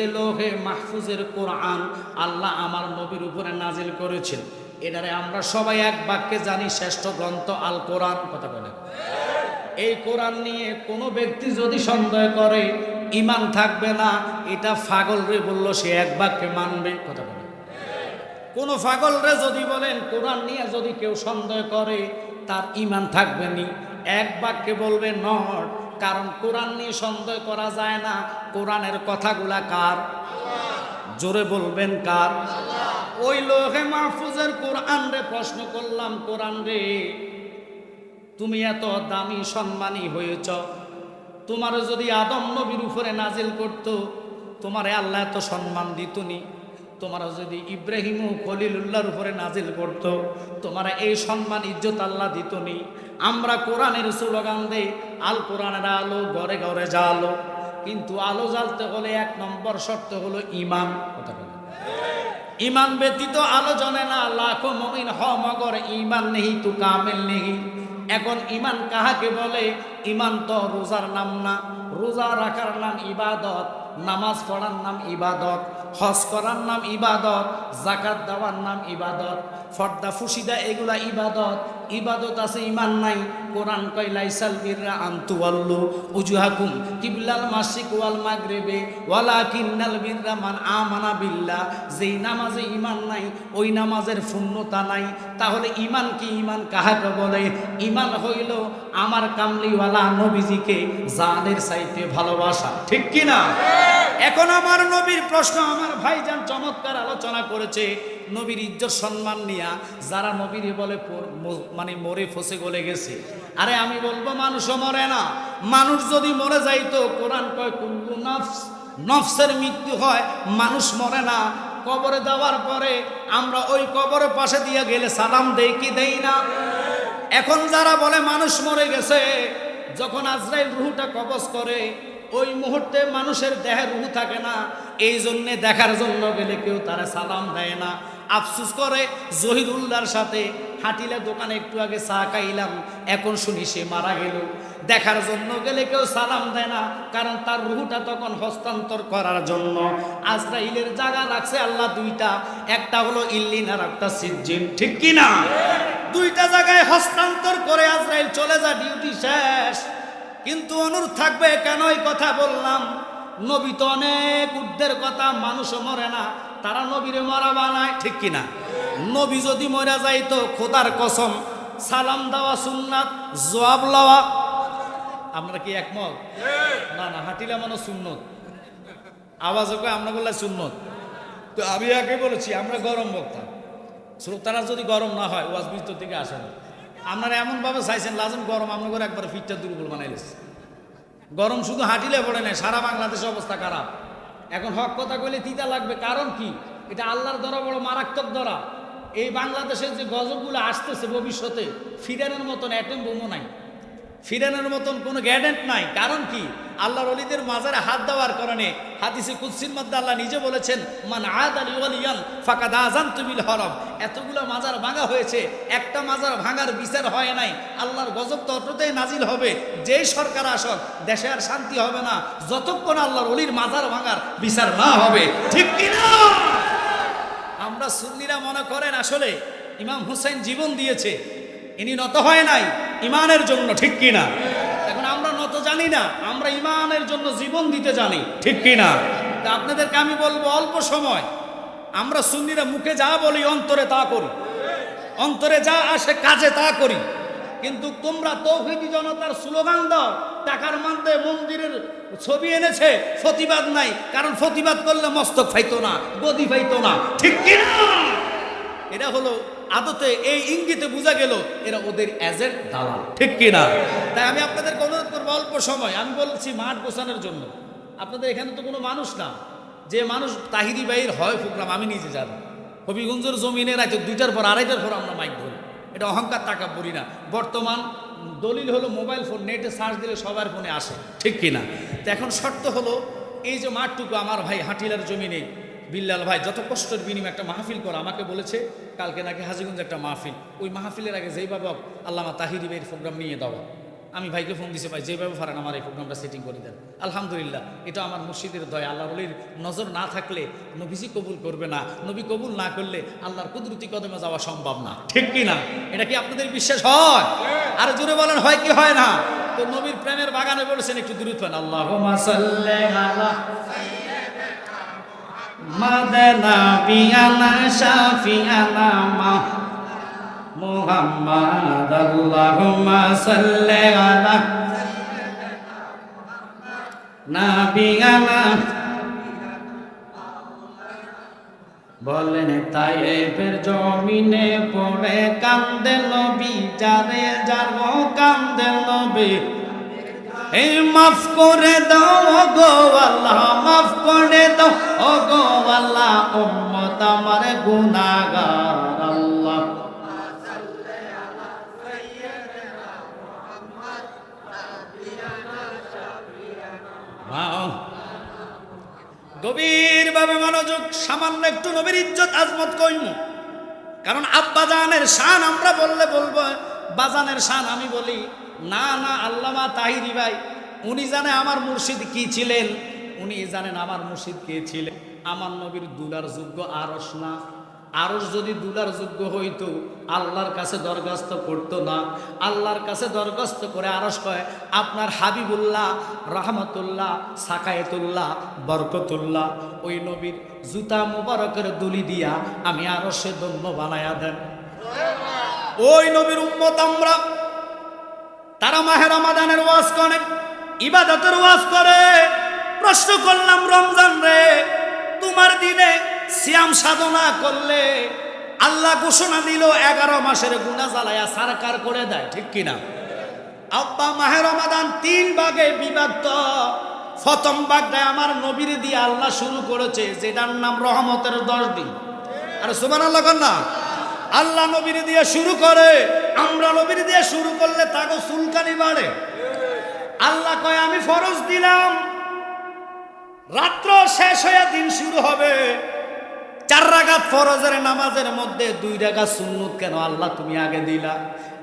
যে লোহে মাহফুজের কোরআন আল্লাহ আমার নবীর উপরে নাজিল করেছেন। এটারে আমরা সবাই এক বাক্যে জানি, শ্রেষ্ঠ গ্রন্থ আল কোরআন। কথা বলে এই কোরআন নিয়ে কোনো ব্যক্তি যদি সন্দেহ করে ইমান থাকবে না, এটা ফাগল রে বলল, সে এক বাক্যে মানবে। কথা বলে। কোনো ফাগল রে যদি বলেন, কোরআন নিয়ে যদি কেউ সন্দেহ করে, তার ইমান থাকবে নি। এক বাক্যে বলবে নট কারণ কোরআন নিয়ে সন্দেহ করা যায় না। কোরআনের কথাগুলা কার? জোরে বলবেন কার? ওই লোহে মাহফুজের কোরআন রে প্রশ্ন করলাম, কোরআন রে, তুমি এত দামি সম্মানী হয়েছ। তোমার যদি আদম নবীর উপরে নাজিল করত, তোমারে আল্লাহ এত সম্মান দিতনি। তোমার যদি ইব্রাহিম খলিলুল্লাহর উপরে নাজিল করত, তোমার এই সম্মান ইজ্জত আল্লাহ দিতনি আমরা কোরআনের স্লোগান দেই, আল কোরআনের আলো ঘরে ঘরে জ্বালো। কিন্তু আলো জ্বালতে হলে এক নম্বর শর্ত হলো ইমান। কথা ইমান ব্যতীত আলো জ্বলে না। লাখো মমিন হ মগর, ইমান নেহি তু কামেল নেহি। এখন ইমান কাহাকে বলে? ইমান তো রোজার নাম না। রোজা রাখার নাম ইবাদত। নামাজ পড়ার নাম ইবাদত, হজ করার নাম ইবাদত জাকাত দেওয়ার নাম ইবাদত ফর্দা ফুসিদা এগুলা ইবাদত ইবাদত আছে ইমান নাই। কোরআন কয়, লাইসাল বিররা আন্তু আল্লু উজুহাকুম কিবলাল মাসিক ওয়াল মাগরিবে ওয়ালা কিন্নাল বিররা মান আমানা বিল্লাহ। যেই নামাজে ইমান নাই, ওই নামাজের পূর্ণতা নাই। তাহলে ইমান কি ইমান কাহাকে বলে? ইমান হইল আমার কামলিওয়ালা নবীজিকে জানের চাইতে ভালোবাসা। ঠিক কি না এখন আমার নবীর প্রশ্ন, আমার ভাইজান চমৎকার আলোচনা করেছে, নবীর ইজ্জত সম্মান নিয়া, যারা নবীর বলে মানে মরে ফসে গলে গেছে। আরে আমি বলব, মানুষও মরে না। মানুষ যদি মরে যাইতো কোরআন কয়, কুল্লু নফস নফসের মৃত্যু হয়, মানুষ মরে না। কবরে দেওয়ার পরে আমরা ওই কবরের পাশে দিয়ে গেলে সালাম দেই কি দেই না? এখন যারা বলে, মানুষ মরে গেছে যখন আজরাইল রুহুটা কবজ করে ওই মুহূর্তে মানুষের দেহে রুহু থাকে না। এই জন্যে দেখার জন্য গেলে কেউ তারা সালাম দেয় না। আফসুস করে জহিরুল্লাহর সাথে হাঁটিলে দোকানে একটু আগে চা খাইলাম, এখন শুনি সে মারা গেল। দেখার জন্য গেলে কেউ সালাম দেয় না, কারণ তার রুহুটা তখন হস্তান্তর করার জন্য। আজরাইলের জায়গা রাখছে আল্লাহ দুইটা, একটা হলো ইল্লিন আর একটা সিজ্জিন, ঠিক কি না দুইটা জায়গায় হস্তান্তর করে আজরাইল চলে যা, ডিউটি শেষ। কিন্তু অনুরোধ থাকবে কেন এই কথা বললাম? নবী তো অনেক উর্ধের কথা, মানুষও মরে না, তারা নবীরে মরা বানায়, ঠিক কিনা? নবী যদি মরা যাইতো, খোদার কসম, সালাম দেওয়া সুন্নাত, জবাব লওয়া, আমরা কি একমত? না না, হাঁটিলে মানে সুন্নত। আওয়াজ ওকে আমরা বললে সুন্নত। তো আমি আগে বলেছি, আমরা গরম বক্তা। শ্রোতারা যদি গরম না হয়, ওয়াজ ভিতর থেকে আসে না। আপনারা এমনভাবে চাইছেন, লাজম গরম আপনার একবার ফিটটা দুর্বল বানাইলেছে গরম শুধু হাঁটিলে পড়ে নাই সারা বাংলাদেশের অবস্থা খারাপ। এখন হক কথা কইলে তিতা লাগবে, কারণ কি? এটা আল্লাহর দরা বড় মারাত্মক দরা এই বাংলাদেশের যে গজবগুলো আসতেছে ভবিষ্যতে, ফিরানোর মতন অ্যাটম বোমও নাই। ফিরানোর মতন কোনো গ্যাডেন্ট নাই। কারণ কি? আল্লাহর অলিদের মাজারে হাত দেওয়ার কারণে হাদিসে কুৎসির মধ্যে আল্লাহ নিজে বলেছেন, মান আদ আলী ওয়ালিয়ান ফাকাদ আজান তুমিল হরম। এতগুলো মাজার ভাঙা হয়েছে, একটা মাজার ভাঙার বিচার হয় নাই, আল্লাহর গজব ততটাই নাজিল হবে, যেই সরকার আসক, দেশে আর শান্তি হবে না, যতক্ষণ আল্লাহর অলির মাজার ভাঙার বিচার না হবে। ঠিক কিনা? আমরা সুন্নিরা মনে করেন আসলে ইমাম হুসাইন জীবন দিয়েছে, ইনি নত হয় নাই ইমানের জন্য ঠিক কিনা? জানি না, আমরা ইমানের জন্য জীবন দিতে জানি, ঠিক কিনা? তা আপনাদেরকে আমি বলব অল্প সময়। আমরা সুন্নিরা মুখে যা বলি, অন্তরে তা করি। অন্তরে যা আসে, কাজে তা করি। কিন্তু তোমরা তৌহিদি জনতার স্লোগান দাও, টাকার মানতে মন্দিরের ছবি এনেছে প্রতিবাদ নাই, কারণ প্রতিবাদ করলে মস্তক ফাইতো না, গদি ফাইতো না, ঠিক কিনা? এরা হলো আদতে এই ইঙ্গিতে বোঝা গেল এরা ওদের এজেন্ট দালাল। ঠিক কিনা? তাই আমি আপনাদের অনুরোধ করব অল্প সময়। আমি বলছি মাঠ গোছানোর জন্য। আপনাদের এখানে তো কোনো মানুষ না। যে মানুষ তাহিরি বাইর হয় প্রোগ্রাম আমি নিজে জানি। হবিগঞ্জের জমিনে রাখছে দুইটার পর আড়াইটার পর আমরা মাইক ধরি। এটা অহংকার টাকা পড়ি না। বর্তমান দলিল হলো মোবাইল ফোন, নেটে সার্চ দিলে সবার ফোনে আসে। ঠিক কিনা? তো এখন শর্ত হলো, এই যে মাঠটুকু আমার ভাই হাটিলার জমিনে বিল্লাল ভাই যত কষ্টের বিনিময়ে একটা মাহফিল করা আমাকে বলেছে কালকে নাকি হাজিগঞ্জ একটা মাহফিল। ওই মাহফিলের আগে যেইভাবে আল্লামা তাহিরি ভাইয়ের প্রোগ্রাম নিয়ে দেওয়া। আমি ভাইকে ফোন দিছে ভাই যেভাবে পারেন আমার এই প্রোগ্রামটা সেটিং করে দেন। আলহামদুলিল্লাহ এটা আমার মসজিদের দয়। আল্লাহ বলির নজর না থাকলে নবীজি কবুল করবে না। নবী কবুল না করলে আল্লাহর কুদরতি কদমে যাওয়া সম্ভব না। ঠিক কি না? এটা কি আপনাদের বিশ্বাস হয়? আর জোরে বলেন হয় কি হয় না? তো নবীর প্রেমের বাগানে বলেছেন একটু দূরত পান আল্লাহ মাদানা বিয়ানা শাফিয়ানা মা। মুহাম্মদ আল্লাহুম্মা সাল্লি আলা। নাবিয়ানা বলেন তাইফের জমিনে পড়ে কান্দে নবী, যারে যার কান্দে নবী। এই মাফ করে দাও গো আল্লাহ, মাফ করে দাও। ও গো আল্লাহ, উম্মত আমার গুনাহগার আল্লাহ। গভীর ভাবে মনোযোগ, সামান্য একটু নবীর ইজ্জত আজমত কইম। কারণ আব্বা জানের শান আমরা বললে বলব, বাজানের শান আমি বলি, না না, আল্লামা তাহিরি ভাই, উনি জানে আমার মুর্শিদ কি ছিলেন? উনি জানেন আমার মুর্শিদ কে ছিলেন। আমার নবীর দুলার যোগ্য আরস না। আরস যদি দুলার যোগ্য হইতো, আল্লাহর কাছে দরখাস্ত করতো না। আল্লাহর কাছে দরখাস্ত করে আরস কয়, আপনার হাবিবুল্লাহ, রহমতুল্লাহ, সাকায়েতুল্লাহ, বরকতুল্লাহ, ওই নবীর জুতা মুবারকের দুলি দিয়া আমি আরসে দম্য বানায়া দেন। ওই নবীর উম্মত আমরা তারা মাহের আমাদানের ওয়াজ করে, ইবাদতের ওয়াজ করে। প্রশ্ন করলাম, রমজান রে, তোমার দিনে সিয়াম সাধনা করলে আল্লাহ ঘোষণা দিল, এগারো মাসের গুণা জ্বালায়া সারকার করে দেয়, ঠিক কিনা? আব্বা মাহের রমাদান তিন ভাগে বিভক্ত। প্রথম ভাগটায় আমার নবীর দিয়ে আল্লাহ শুরু করেছে, যেটার নাম রহমতের দশ দিন। আরে সুমান আল্লাহ না। আল্লাহ নবীর দিয়ে শুরু করে, আমরা নবীর দিয়ে শুরু করলে তাকে সুলকানি বাড়ে। আল্লাহ কয়, আমি ফরজ দিলাম। রাত্র শেষ হয়ে দিন শুরু হবে। চার রাগাত ফরজের নামাজের মধ্যে দুই রাগাত সুন্নত কেন? আল্লাহ, তুমি আগে দিলা।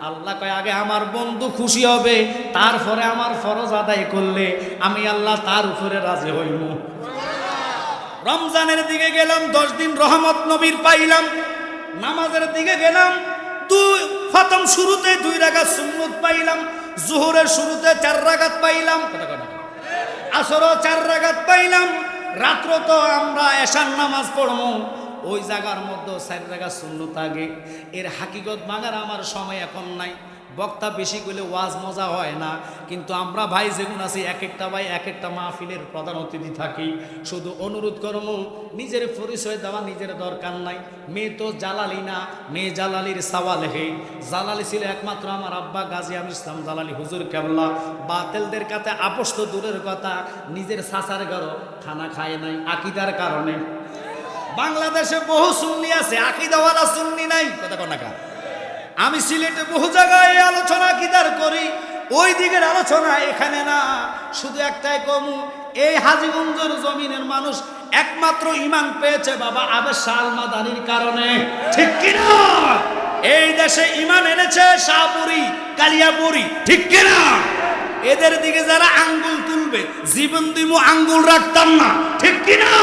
আল্লাহ কয়, আগে আমার বন্ধু খুশি হবে, তারপরে আমার ফরজ আদায় করলে আমি আল্লাহ তার উপরে রাজি হইব রমজানের দিকে গেলাম, দশ দিন রহমত নবীর পাইলাম। নামাজের দিকে গেলাম দুই খতম শুরুতে দুই রাগাত সুন্নত পাইলাম, জোহরের শুরুতে চার রাগাত পাইলাম। আসরও চার রাগাত পাইলাম। রাত্র তো আমরা এশার নামাজ পড়ব ওই জায়গার মধ্যে চার জায়গা শূন্য থাকে। এর হাকিগত মাগার আমার সময় এখন নাই। বক্তা বেশি করলে ওয়াজ মজা হয় না। কিন্তু আমরা ভাই যেগুন আছি, এক একটা ভাই, এক একটা মাহফিলের প্রধান অতিথি থাকি। শুধু অনুরোধ করব নিজের পরিচয় দেওয়া নিজের দরকার নাই। মেয়ে তো জালালি না, মেয়ে জালালির হে। জালালি ছিল একমাত্র আমার আব্বা গাজী আমি ইসলাম জালালি। হুজুর কেবলা, বাতেলদের কাছে আপোষ তো দূরের কথা। নিজের সাসার ঘর খানা খায় নাই, আকিদার কারণে। বাংলাদেশে বহু সুন্নি আছে, আকিদাওয়ালা সুন্নি নাই। কথা কনাকা আমি সিলেটে বহু জায়গায় আলোচনা কিদার করি, ওই দিকের আলোচনা এখানে না। শুধু একটাই কম, এই হাজিগঞ্জের জমিনের মানুষ একমাত্র ইমান পেয়েছে বাবা আবেশ সালমাদানির কারণে। ঠিক কিনা? এই দেশে ইমান এনেছে শাহপুরি, কালিয়াপুরি, ঠিক কিনা? এদের দিকে যারা আঙ্গুল তুলবে, জীবন দিমু আঙ্গুল রাখতাম না, ঠিক কিনা?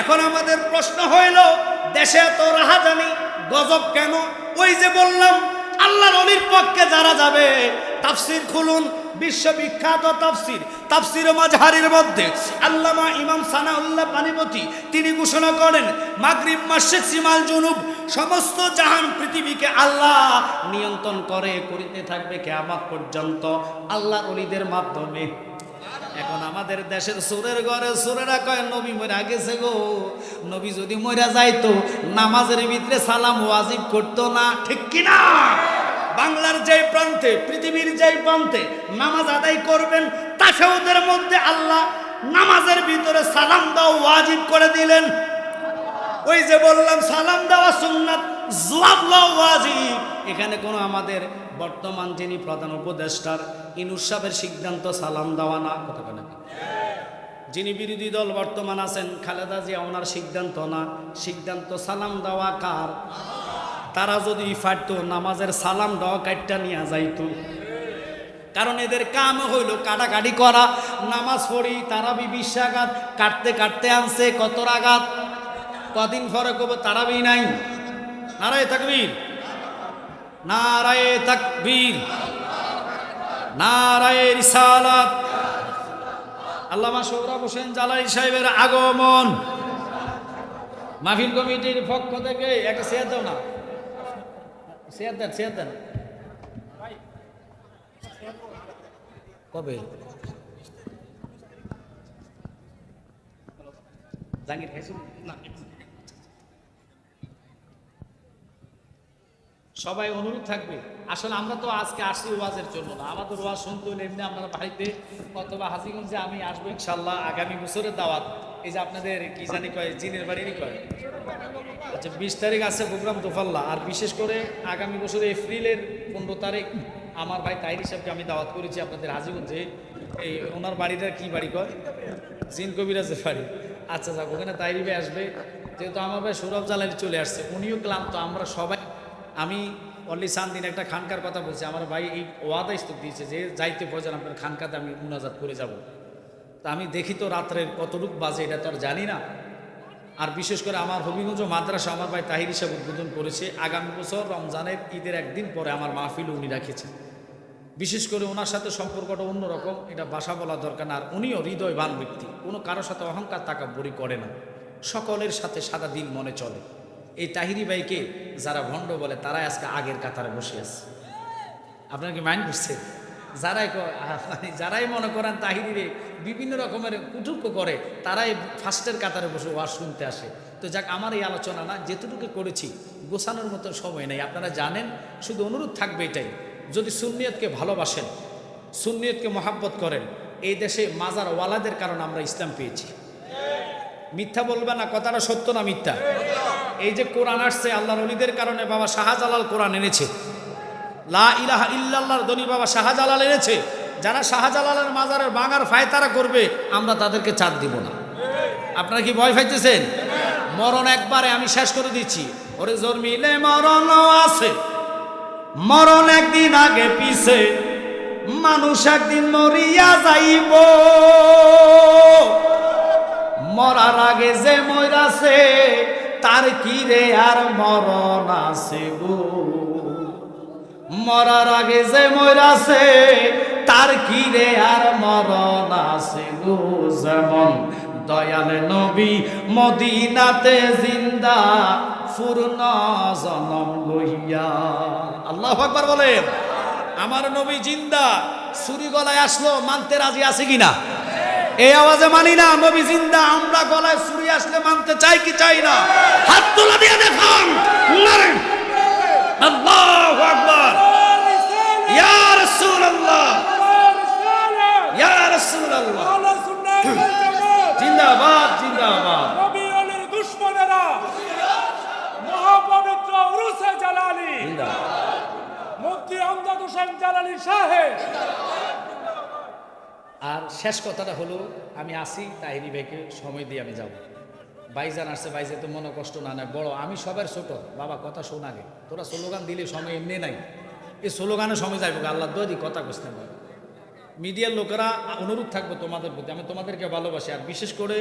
এখন আমাদের প্রশ্ন হইল, দেশে এত রাহাজানি, গজব কেন? ওই যে বললাম, আল্লাহর অলির পক্ষে যারা যাবে, তাফসির খুলুন, বিশ্ববিখ্যাত তাফসির তাফসির মাঝহারির মধ্যে। আল্লামা ইমাম সানাউল্লাহ পানিপতি, তিনি ঘোষণা করেন, মাগরিব মাসিক সিমাল, জুনুব, সমস্ত জাহান পৃথিবীকে আল্লাহ নিয়ন্ত্রণ করে, করিতে থাকবে কেয়ামত পর্যন্ত। আল্লাহ অলিদের মাধ্যমে। এখন আমাদের দেশের সুরের ঘরে সুরেরা কয়, নবী মরা গেছে গো। নবী যদি মরা যাইতো, নামাজের ভিতরে সালাম ওয়াজিব করতো না, ঠিক কিনা? বাংলার যেই প্রান্তে, পৃথিবীর যেই প্রান্তে নামাজ আদায় করবেন তাসাউদের মধ্যে আল্লাহ নামাজের ভিতরে সালাম দাও ওয়াজিব করে দিলেন। ওই যে বললাম, সালাম দেওয়া সুন্নাত, জবাব দেওয়া ওয়াজিব। এখানে কোনো আমাদের বর্তমান যিনি প্রধান উপদেষ্টার ইনুস সাহেবের সিদ্ধান্ত সালাম দেওয়া না কেন? যিনি বিরোধী দল বর্তমান আছেন, খালেদা জিয়া, ওনার সিদ্ধান্ত না। সিদ্ধান্ত সালাম দেওয়া কার? তারা যদি ফাটতো, নামাজের সালাম দেওয়া কাটটা নিয়ে যাইত। কারণ এদের কাম হইল কাটাকাটি করা, নামাজ পড়ি, তারাবি বিশ্বাঘাত কাটতে কাটতে আনছে, কত রাগাত? কদিন পরে কব তারাবি নাই? নারায় তাকবীর। নারায় তাকবীর, নারায় রিসালাত। আল্লামা সৌরভ হোসেন জালাই সাহেবের আগমন। মাহফিল কমিটির পক্ষ থেকে একটা শেয়ার দাও না। শেয়ার দেন শেয়ার দেন। কবে? জাঙ্গির খাইছো? না সবাই অনুরোধ থাকবে। আসলে আমরা তো আজকে আসছি ওয়াজের জন্য না। আমাদের ওয়াজ শুনতে হলে এমনি আপনারা বাড়িতে অথবা হাজিগঞ্জে আমি আসব ইনশাল্লাহ আগামী বছরের দাওয়াত। এই যে আপনাদের কি জানি কয়, জিনের বাড়িরই কয়? আচ্ছা বিশ তারিখ আছে প্রোগ্রাম তোফাল্লা। আর বিশেষ করে আগামী বছর এপ্রিলের পনেরো তারিখ আমার ভাই তাইরি সাহেবকে আমি দাওয়াত করেছি আপনাদের হাজিগঞ্জে। এই ওনার বাড়িটা কি বাড়ি কয়? জিন কবিরাজের বাড়ি। আচ্ছা যাক, ওখানে তাইরি ভাই আসবে। যেহেতু আমার ভাই সৌরভ জালালি চলে আসছে, উনিও ক্লান্ত। আমরা সবাই আমি অনলি সান্দিন একটা খানকার কথা বলছি। আমার ভাই এই ওয়াদা স্তূপ দিয়েছে যে যাইতে প্রয়োজন আপনার খানকাতে আমি মুনাজাত করে যাব। তা আমি দেখি তো রাত্রের কতটুক বাজে, এটা তো আর জানি না। আর বিশেষ করে আমার হবিগঞ্জ মাদ্রাসা, আমার ভাই তাহির হিসাবে উদ্বোধন করেছে। আগামী বছর রমজানের ঈদের একদিন পরে আমার মাহফিল উনি রাখেছেন। বিশেষ করে ওনার সাথে সম্পর্কটা অন্যরকম, এটা বাসা বলা দরকার না। আর উনিও হৃদয়বান ব্যক্তি, কোনো কারোর সাথে অহংকার টাকা বড়ি করে না। সকলের সাথে সাদা দিন মনে চলে। এই তাহিরি ভাইকে যারা ভণ্ড বলে, তারাই আজকে আগের কাতারে বসে আছে। আপনার কি মাইন্ড করছে যারাই মানে যারাই মনে করেন তাহিরিরে বিভিন্ন রকমের কুটুক্য করে, তারাই ফার্স্টের কাতারে বসে ওয়াজ শুনতে আসে। তো যাক, আমার এই আলোচনা না যেটুকু করেছি, গোছানোর মতো সময় নেই। আপনারা জানেন, শুধু অনুরোধ থাকবে এটাই, যদি সুন্নিয়তকে ভালোবাসেন, সুন্নিয়তকে মহাব্বত করেন, এই দেশে মাজার ওয়ালাদের কারণে আমরা ইসলাম পেয়েছি। মিথ্যা বলবে না, কথাটা সত্য না মিথ্যা? এই যে কোরআন আসছে আল্লাহর অলিদের কারণে বাবা শাহজালাল কোরআন এনেছে। লা ইলাহা ইল্লাল্লাহর দনি বাবা শাহজালাল এনেছে। যারা শাহজালালের মাজারের বাঙার ফায়তারা করবে, আমরা তাদেরকে চাঁদ দিব না। আপনারা কি ভয় পাইতেছেন? মরণ একবারে আমি শেষ করে দিচ্ছি। ওরে জন্মিলে মরণ আছে। মরণ একদিন আগে পিছে। মানুষ একদিন মরিয়া যাইব। মরার আগে যে মরাছে তার কি রে আর মরণ আছে গো মরার আগে যে মরাছে তার কি রে আর মরণ আছে গো যেমন দয়াল নবী মদিনাতে জিন্দা, পূর্ণ জনম লইয়া। আল্লাহ আকবার বলেন, আমার নবী জিন্দা, সুরি গলায় আসলো, মানতে রাজি আছে কিনা? এই আওয়াজে মানি না নবী জিন্দা আমরা গলায় সুরি আসলে মানতে চাই কি চাই না? হাত তোলা দিয়ে দেখান আল্লাহু আকবার। ইয়া রাসূলুল্লাহ। ইয়া রাসূলুল্লাহ। জিন্দাবাদ জিন্দাবাদ। মহাপবিত্র উরুসে জালালি। জিন্দাবাদ। মুফতি হোসেন জালালি সাহেব। আর শেষ কথাটা হলো, আমি আসি তাহিরি ভাইকে সময় দিয়ে আমি যাব। বাইজান আসছে বাইজে তো মনে কষ্ট না নেয়, বড়, আমি সবার ছোট। বাবা, কথা শোন আগে। তোরা স্লোগান দিলে সময় এমনি নাই। এই স্লোগানে সময় যাইব আল্লাহ দি কথা বুঝতে পারবে মিডিয়ার লোকেরা অনুরোধ থাকব তোমাদের প্রতি, আমি তোমাদেরকে ভালোবাসি। আর বিশেষ করে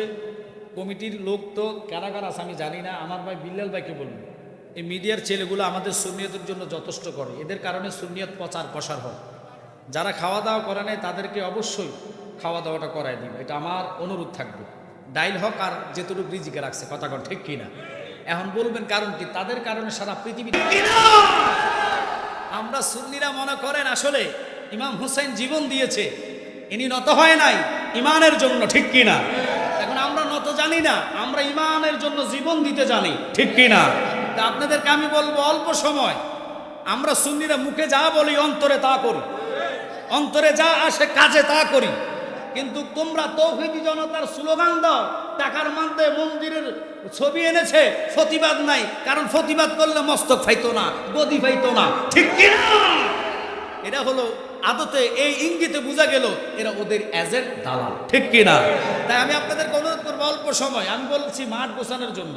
কমিটির লোক তো কারা কারা আছে, আমি জানি না। আমার ভাই বিল্লাল ভাইকে বলব, এই মিডিয়ার ছেলেগুলো আমাদের সুনিয়তের জন্য যথেষ্ট করে। এদের কারণে সুনিয়ত প্রচার প্রসার হয়। যারা খাওয়া দাওয়া করে নাই, তাদেরকে অবশ্যই খাওয়া দাওয়াটা করাই দিন এটা আমার অনুরোধ থাকবে। ডাইল হক আর যেটুকু রিজিকে রাখছে, কথা কন ঠিক কিনা? এখন বলবেন কারণ কি তাদের কারণে সারা পৃথিবী আমরা সুন্নিরা মনে করেন আসলে ইমাম হুসাইন জীবন দিয়েছে, ইনি নত হয় নাই, ইমানের জন্য ঠিক কিনা? এখন আমরা নত জানি না, আমরা ইমানের জন্য জীবন দিতে জানি, ঠিক কিনা? তা আপনাদেরকে আমি বলব, অল্প সময়, আমরা সুন্নিরা মুখে যা বলি, অন্তরে তা করি অন্তরে যা আসে কাজে তা করি। কিন্তু তোমরা তৌহিদি জনতার স্লোগান দাও, টাকার মানতে মন্দিরের ছবি এনেছে, প্রতিবাদ নাই, কারণ প্রতিবাদ করলে মস্তক ফাইতো না, গদি ফাইতো না, ঠিক কিনা এটা হলো, আদতে এই ইঙ্গিতে বোঝা গেল, এরা ওদের এজেন্ট দালাল, ঠিক কিনা তাই আমি আপনাদেরকে অনুরোধ করব, অল্প সময়, আমি বলছি মাঠ গোছানোর জন্য।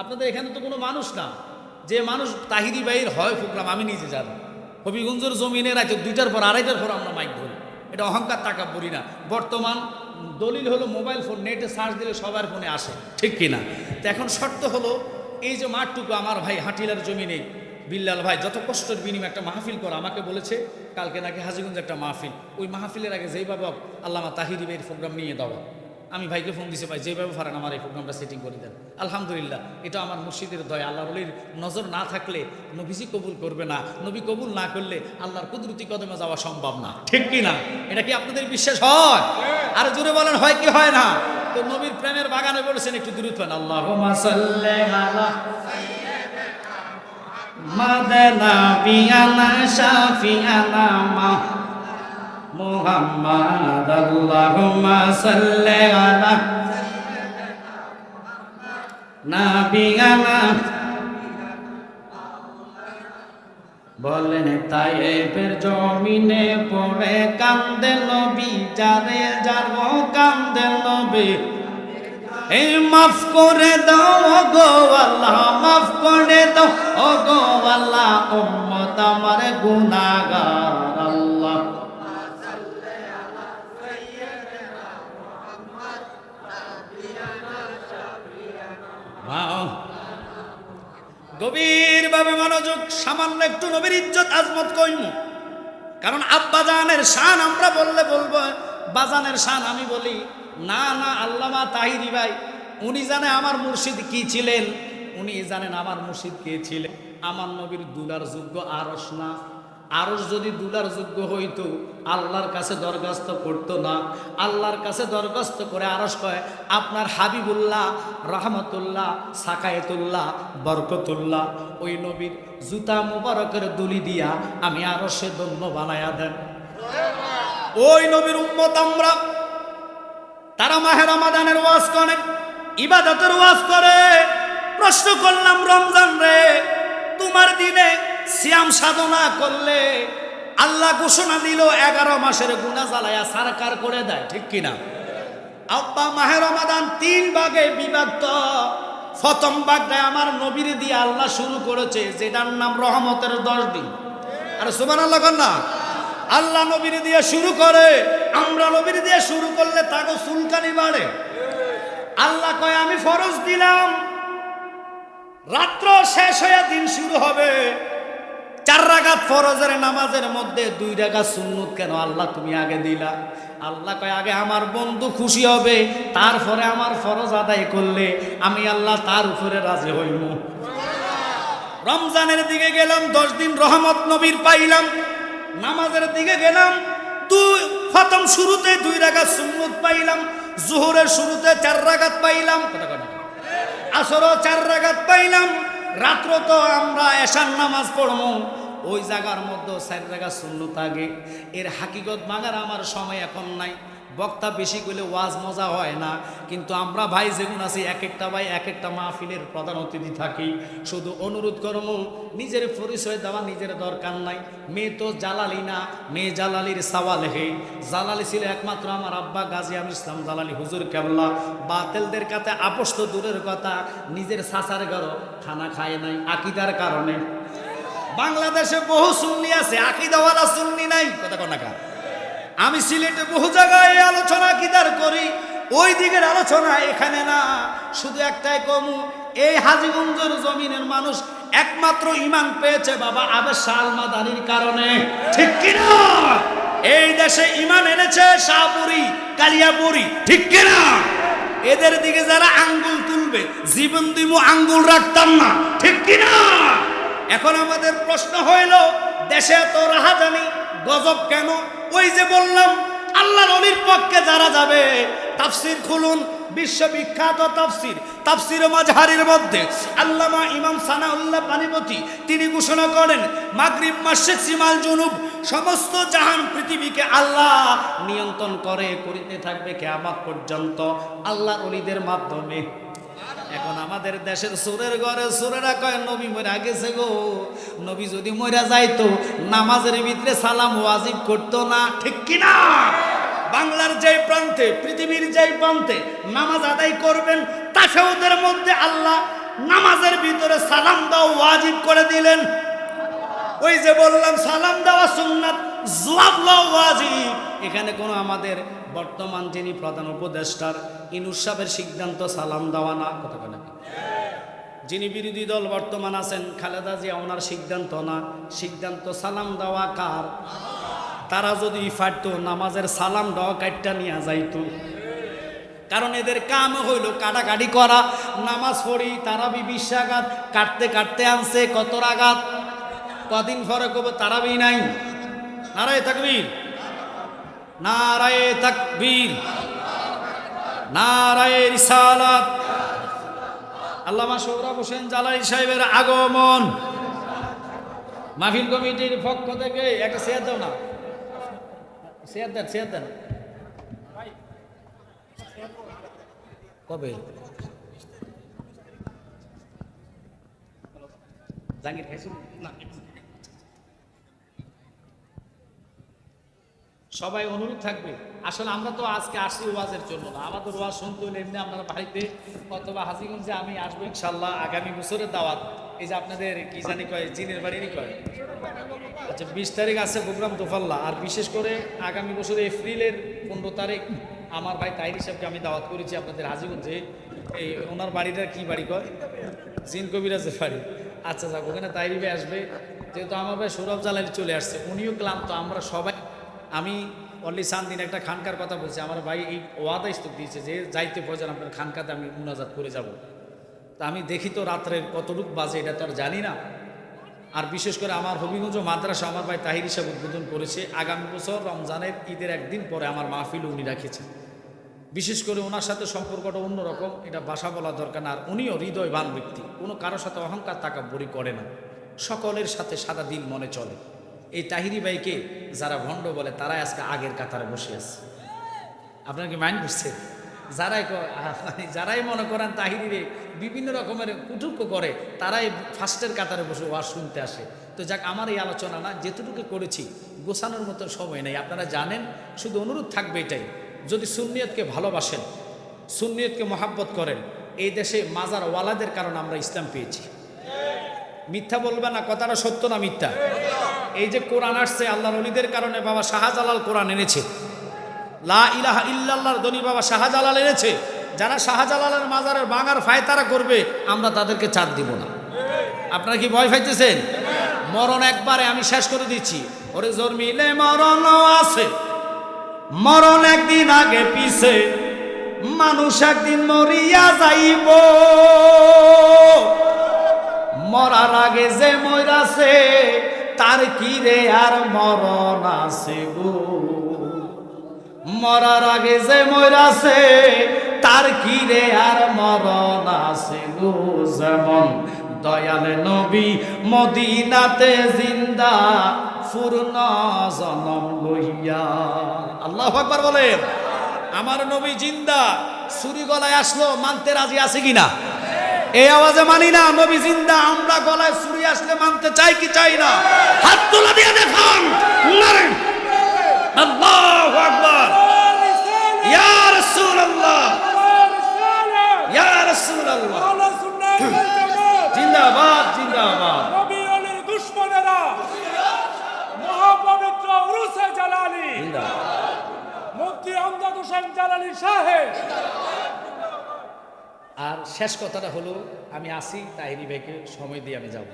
আপনাদের এখানে তো কোনো মানুষ না। যে মানুষ তাহিরি বাইর হয় প্রোগ্রাম আমি নিজে জানি। হবিগঞ্জের জমিনে রাখে দুইটার পর আড়াইটার পর আমরা মাইক ধরি। এটা অহংকার টাকা পড়ি না। বর্তমান দলিল হলো মোবাইল ফোন নেটে সার্চ দিলে সবার ফোনে আসে। ঠিক কিনা? তো এখন শর্ত হলো, এই যে মাঠটুকু আমার ভাই হাটিলার জমিনে, বিল্লাল ভাই যত কষ্টের বিনিময়ে একটা মাহফিল করা, আমাকে বলেছে, কালকে নাকি হাজিগঞ্জ একটা মাহফিল। ওই মাহফিলের আগে যেইভাবে আল্লামা তাহিরি ভাইয়ের প্রোগ্রাম নিয়ে দেওয়া। আমি ভাইকে ফোন দিছে ভাই যেভাবে পারেন আমার এই প্রোগ্রামটা সেটিং করে দেন। আলহামদুলিল্লাহ এটা আমার মুর্শিদের দয়। আল্লাহ বলির নজর না থাকলে নবীজি কবুল করবে না। নবী কবুল না করলে আল্লাহর কুদরতি কদমে যাওয়া সম্ভব না। ঠিক কি না? এটা কি আপনাদের বিশ্বাস হয়? আর জোরে বলেন হয় কি হয় না? তো নবীর প্রেমের বাগানে বলেছেন একটু দূরত পান আল্লাহ মাদানা বিয়ানা শাফিয়ানা মা মুহাম্মদ আল্লাহুম্মা সাল্লি আলা নাবিয়ানা বলেন তাইফের জমিনে পড়ে কান্দে নবী, যারে যার কান্দে নবী। এই মাফ করে দাও গো আল্লাহ, মাফ করে দাও ও গো আল্লাহ, উম্মত আমার গুনাহগার। গভীরভাবে মনোযোগ, সামান্য একটু নবীর ইজ্জত আজমত কইম। কারণ আব্বা জানের শান আমরা বললে বলব, বাজানের শান আমি বলি, না না, আল্লামা তাহিরি ভাই, উনি জানে আমার মুর্শিদ কি ছিলেন, উনি জানেন আমার মুর্শিদ কে ছিলেন। আমার নবীর দুলার যোগ্য আরস না। আরস যদি দুলার যোগ্য হইতো, আল্লাহর কাছে দরখাস্ত করতো না। আল্লাহর কাছে দরখাস্ত করে আরস কয়, আপনার হাবিবুল্লাহ, রহমতুল্লাহ, সাকায়েতুল্লাহ, বরকতুল্লাহ, ওই নবীর জুতা মুবারকের দুলি দিয়া আমি আরসে দন্য বানায়া দেন। ওই নবীর উম্মত আমরা। তারা মাহের আমাদানের ওয়াজ করে, ইবাদতের ওয়াজ করে। প্রশ্ন করলাম, রমজান রে, তোমার দিনে সিয়াম সাধনা করলে আল্লাহ ঘোষণা দিল, এগারো মাসের গুণা জ্বালায়া সারকার করে দেয়, ঠিক কিনা? আব্বা মাহের রমাদান তিন ভাগে বিভক্ত। প্রথম ভাগটায় আমার নবীর দিয়ে আল্লাহ শুরু করেছে, যেটার নাম রহমতের দশ দিন। আর সুমান আল্লাহ না। আল্লাহ নবীর দিয়ে শুরু করে, আমরা নবীর দিয়ে শুরু করলে তাকে সুলকানি বাড়ে। আল্লাহ কয়, আমি ফরজ দিলাম। রাত্র শেষ হয়ে দিন শুরু হবে। চার রাগাত ফরজের নামাজের মধ্যে দুই রাগাত সুন্নত কেন? আল্লাহ তুমি আগে দিলা। আল্লাহ কয়, আগে আমার বন্ধু খুশি হবে, তারপরে আমার ফরজ আদায় করলে আমি আল্লাহ তার উপরে রাজি হইব। রমজানের দিকে গেলাম, দশ দিন রহমত নবীর পাইলাম। নামাজের দিকে গেলাম দুই খতম শুরুতে দুই রাগাত সুন্নত পাইলাম, জোহরের শুরুতে চার রাগাত পাইলাম। আসরও চার রাগাত পাইলাম। রাত্র তো আমরা এশার নামাজ পড়ব ওই জায়গার মধ্যে চার জায়গা শূন্য থাকে এর হাকিগত মাগার আমার সময় এখন নাই। বক্তা বেশি করলে ওয়াজ মজা হয় না, কিন্তু আমরা ভাই যেগুন আছি, এক একটা ভাই এক একটা মাহফিলের প্রধান অতিথি থাকি। শুধু অনুরোধ করব, নিজের পরিচয় দেওয়া নিজের দরকার নাই। মেয়ে তো জালালি না, মেয়ে জালালির সাওয়াল হে। জালালি ছিল একমাত্র আমার আব্বা গাজী আমির ইসলাম জালালি হুজুর কেবলা। বাতেলদের কাছে আপোষ তো দূরের কথা, নিজের সাসার ঘর খানা খায় নাই আকিদার কারণে। বাংলাদেশে বহু সুন্নি আছে, আকিদাওয়ালা সুন্নি নাই। কথা কনাকা আমি সিলেটে বহু জায়গায় আলোচনা কিদার করি? ওই দিকের আলোচনা এখানে না। শুধু একটাই কমু, এই হাজিগঞ্জের জমিনের মানুষ একমাত্র ইমান পেয়েছে বাবা আবেশ সালমাদানির কারণে। ঠিক কিনা? এই দেশে ইমান এনেছে শাহপুরি, কালিয়াপুরি, ঠিক কিনা? এদের দিকে যারা আঙ্গুল তুলবে, জীবন দিমু আঙ্গুল রাখতাম না। ঠিক কিনা? এখন আমাদের প্রশ্ন হইল, দেশে এত রাহাজানি গজব কেন? ওই যে বললাম আল্লাহর অলির পক্ষে যারা যাবে, তাফসির খুলুন, বিশ্ববিখ্যাত তাফসির তাফসির মাঝহারির মধ্যে আল্লামা ইমাম সানাউল্লাহ পানিপতি, তিনি ঘোষণা করেন, মাগরিব মাসে সিমাল, জুনুব, সমস্ত জাহান পৃথিবীকে আল্লাহ নিয়ন্ত্রণ করে, করিতে থাকবে কেয়ামত পর্যন্ত। আল্লাহর অলিদের মাধ্যমে। এখন আমাদের দেশের সুরের ঘরে সুরেরা কয়, নবী মরা গেছে গো। নবী যদি মরা যাইতো, নামাজের ভিতরে সালাম ওয়াজিব করতো না। ঠিক কিনা? বাংলার যেই প্রান্তে, পৃথিবীর যেই প্রান্তে নামাজ আদায় করবেন তাসাউদের মধ্যে আল্লাহ নামাজের ভিতরে সালাম দাও, ওয়াজিব করে দিলেন। ওই যে বললাম, সালাম দেওয়া সুন্নাত, জবাব লওয়া ওয়াজিব। এখানে কোনো আমাদের বর্তমান যিনি প্রধান উপদেষ্টার ইনুস সিদ্ধান্ত সালাম দেওয়া না কেন যিনি বিরোধী দল বর্তমান আছেন, খালেদা জিয়া, ওনার সিদ্ধান্ত না। সিদ্ধান্ত সালাম দেওয়া কার? তারা যদি ফাটতো, নামাজের সালাম দেওয়া কাটটা নিয়ে যাইতো। কারণ এদের কাম হইল কাটাকাটি করা, নামাজ পড়ি তারা বিশ্বাঘাত কাটতে কাটতে আনছে, কত রাগাত? কদিন পরে কব তারাবি নাই? নারায় তাকবীর। নারায় তাকবীর, নারায় রিসালাত। আল্লামা সৌরভ হোসেন জালাই সাহেবের আগমন। মাহফিল কমিটির পক্ষ থেকে একটা শেয়ার দাও না। শেয়ার দেন শেয়ার দেন। কবে? জাঙ্গির খাইছি? না সবাই অনুরোধ থাকবে। আসলে আমরা তো আজকে আসছি ওয়াজের জন্য না। আমাদের ওয়াজ শুনতে হলে এমনি আপনারা বাড়িতে অথবা হাজিগঞ্জে আমি আসব ইনশাল্লাহ আগামী বছরের দাওয়াত। এই যে আপনাদের কি জানি কয়, জিনের বাড়িরই কয়? আচ্ছা বিশ তারিখ আছে প্রোগ্রাম দোফাল্লা আর বিশেষ করে আগামী বছর এপ্রিলের পনেরো তারিখ আমার ভাই তাইর সাহেবকে আমি দাওয়াত করেছি আপনাদের হাজিগঞ্জে। এই ওনার বাড়িটা কি বাড়ি কয়? জিন কবিরাজের বাড়ি। আচ্ছা যাক, ওখানে তাইরি ভাই আসবে। যেহেতু আমার ভাই সৌরভ জালালি চলে আসছে, উনিও ক্লান্ত। আমরা সবাই আমি অলি দিন একটা খানকার কথা বলছি, আমার ভাই এই ওয়াদা স্তূপ দিয়েছে যে যাইতে প্রয়োজন আপনার খানকাতে আমি মুনাজাত করে যাব। তা আমি দেখি তো রাত্রের কতটুক বাজে, এটা তো আর জানি না। আর বিশেষ করে আমার হবিগঞ্জ মাদ্রাসা, আমার ভাই তাহির হিসাব উদ্বোধন করেছে, আগামী বছর রমজানের ঈদের একদিন পরে আমার মাহফিল উনি রাখেছেন। বিশেষ করে ওনার সাথে সম্পর্কটা অন্যরকম, এটা ভাষা বলা দরকার না, আর উনিও হৃদয়বান ব্যক্তি, কোনো কারোর সাথে অহংকার তাকা তাকাব্বরি করে না। সকলের সাথে সাদা দিল মনে চলে। এই তাহিরি ভাইকে যারা ভণ্ড বলে, তারাই আজকে আগের কাতারে বসে আছে। আপনার কি মাইন্ড করছে যারাই মানে যারাই মনে করেন তাহিরিরে বিভিন্ন রকমের কুটুক্য করে, তারাই ফার্স্টের কাতারে বসে ওয়াজ শুনতে আসে। তো যাক, আমার এই আলোচনা না যেটুকু করেছি, গোছানোর মতো সময় নেই। আপনারা জানেন, শুধু অনুরোধ থাকবে এটাই, যদি সুন্নিয়তকে ভালোবাসেন, সুন্নিয়তকে মহাব্বত করেন, এই দেশে মাজার ওয়ালাদের কারণে আমরা ইসলাম পেয়েছি। মিথ্যা বলবে না, কথাটা সত্য না মিথ্যা? এই যে কোরআন আসছে আল্লাহ নলীদের কারণে বাবা শাহজালাল কোরআন এনেছে। লা ইলাহা ইল্লাল্লাহর ধনী বাবা শাহজালাল এনেছে। যারা শাহজালালের মাজারের বাঙার ফায়তারা করবে, আমরা তাদেরকে চাঁদ দিব না। আপনারা কি ভয় পাইতেছেন? মরণ একবারে আমি শেষ করে দিচ্ছি। ওরে জন্মিলে মরণ আছে। মরণ একদিন আগে পিছে। মানুষ একদিন মরিয়া যাইব। মরার আগে যে মরাছে তার কি রে আর মরণ আছে গো? মরার আগে যে মরাছে তার কি রে আর মরণ আছে গো? যেমন দয়ালে নবী মদিনাতে জিন্দা, পূর্ণ জনম লইয়া। আল্লাহ আকবার বলেন, আমার নবী জিন্দা সুরি গলায় আসলো, মানতে রাজি আছে কিনা? এই আওয়াজে মানি না নবী জিন্দা আমরা গলায় সুরি আসলে মানতে চাই কি চাই না? হাত তোলা দিয়ে দেখান নারে আল্লাহু আকবার। ইয়া রাসূলুল্লাহ। ইয়া রাসূলুল্লাহ। জিন্দাবাদ জিন্দাবাদ। দুশ্মনেরা মহাপবিত্র উরুসে জালালি। জিন্দাবাদ। মুফতি আমজাদ হোসেন জালালি সাহেব আর শেষ কথাটা হলো, আমি আসি, তাহিরি ভাইকে সময় দিয়ে আমি যাব।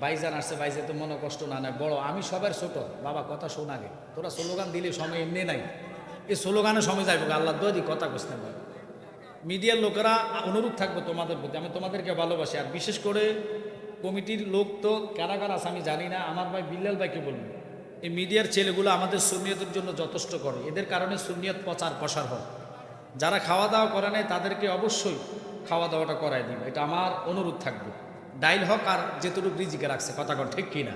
বাইজান আসছে বাইজে তো মনে কষ্ট না নেয়। বড়, আমি সবার ছোট। বাবা, কথা শোন আগে। তোরা স্লোগান দিলে সময় এমনি নাই। এই স্লোগানে সময় যাইব আল্লাহ দোয়াদি কথা কইস না মিডিয়ার লোকেরা অনুরোধ থাকব তোমাদের প্রতি। আমি তোমাদেরকে ভালোবাসি। আর বিশেষ করে কমিটির লোক তো কারা কারা আছে, আমি জানি না। আমার ভাই বিল্লাল ভাইকে বলব। এই মিডিয়ার ছেলেগুলো আমাদের সুনিয়তের জন্য যথেষ্ট করে। এদের কারণে সুনিয়ত প্রচার প্রসার হয়। যারা খাওয়া দাওয়া করে নাই, তাদেরকে অবশ্যই খাওয়া দাওয়াটা করাই দিন এটা আমার অনুরোধ থাকবে। ডাইল হক আর যেটুকু রিজিকে রাখছে, কথা ঠিক কিনা?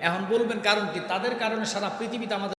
এখন বলবেন কারণ কি? তাদের কারণে সারা পৃথিবীতে আমাদের